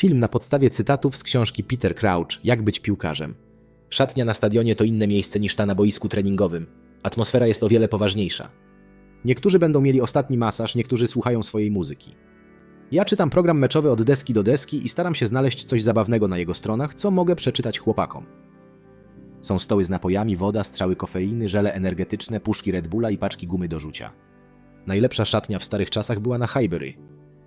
Film na podstawie cytatów z książki Peter Crouch Jak być piłkarzem. Szatnia na stadionie to inne miejsce niż ta na boisku treningowym. Atmosfera jest o wiele poważniejsza. Niektórzy będą mieli ostatni masaż, niektórzy słuchają swojej muzyki. Ja czytam program meczowy od deski do deski i staram się znaleźć coś zabawnego na jego stronach, co mogę przeczytać chłopakom. Są stoły z napojami, woda, strzały kofeiny, żele energetyczne, puszki Red Bulla i paczki gumy do rzucia. Najlepsza szatnia w starych czasach była na Highbury.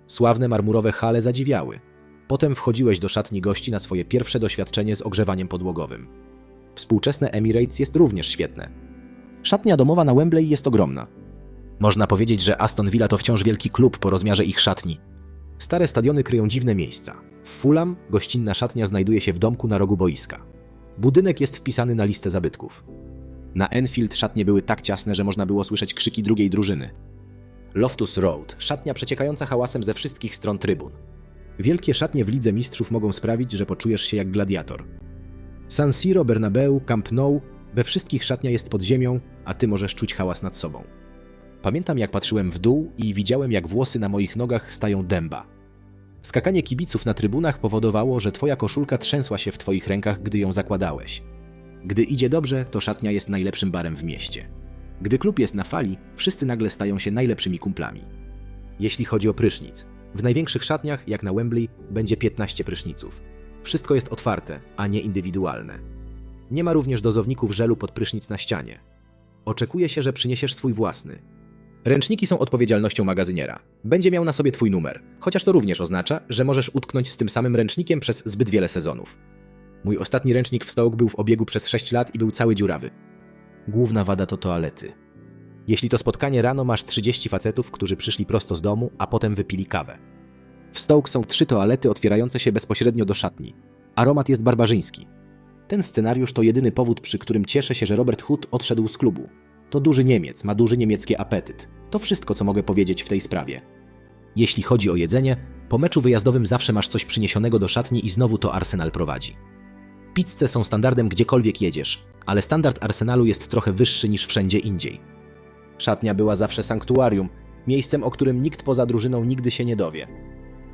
Sławne marmurowe hale zadziwiały. Potem wchodziłeś do szatni gości na swoje pierwsze doświadczenie z ogrzewaniem podłogowym. Współczesne Emirates jest również świetne. Szatnia domowa na Wembley jest ogromna. Można powiedzieć, że Aston Villa to wciąż wielki klub po rozmiarze ich szatni. Stare stadiony kryją dziwne miejsca. W Fulham gościnna szatnia znajduje się w domku na rogu boiska. Budynek jest wpisany na listę zabytków. Na Enfield szatnie były tak ciasne, że można było słyszeć krzyki drugiej drużyny. Loftus Road, szatnia przeciekająca hałasem ze wszystkich stron trybun. Wielkie szatnie w Lidze Mistrzów mogą sprawić, że poczujesz się jak gladiator. San Siro, Bernabeu, Camp Nou, we wszystkich szatnia jest pod ziemią, a ty możesz czuć hałas nad sobą. Pamiętam jak patrzyłem w dół i widziałem jak włosy na moich nogach stają dęba. Skakanie kibiców na trybunach powodowało, że twoja koszulka trzęsła się w twoich rękach, gdy ją zakładałeś. Gdy idzie dobrze, to szatnia jest najlepszym barem w mieście. Gdy klub jest na fali, wszyscy nagle stają się najlepszymi kumplami. Jeśli chodzi o prysznic, w największych szatniach, jak na Wembley, będzie 15 pryszniców. Wszystko jest otwarte, a nie indywidualne. Nie ma również dozowników żelu pod prysznic na ścianie. Oczekuje się, że przyniesiesz swój własny. Ręczniki są odpowiedzialnością magazyniera. Będzie miał na sobie twój numer, chociaż to również oznacza, że możesz utknąć z tym samym ręcznikiem przez zbyt wiele sezonów. Mój ostatni ręcznik w Stoke był w obiegu przez 6 lat i był cały dziurawy. Główna wada to toalety. Jeśli to spotkanie rano masz 30 facetów, którzy przyszli prosto z domu, a potem wypili kawę. W Stoke są trzy toalety otwierające się bezpośrednio do szatni. Aromat jest barbarzyński. Ten scenariusz to jedyny powód, przy którym cieszę się, że Robert Hood odszedł z klubu. To duży Niemiec, ma duży niemiecki apetyt. To wszystko, co mogę powiedzieć w tej sprawie. Jeśli chodzi o jedzenie, po meczu wyjazdowym zawsze masz coś przyniesionego do szatni i znowu to Arsenal prowadzi. Pizze są standardem gdziekolwiek jedziesz, ale standard Arsenalu jest trochę wyższy niż wszędzie indziej. Szatnia była zawsze sanktuarium, miejscem, o którym nikt poza drużyną nigdy się nie dowie.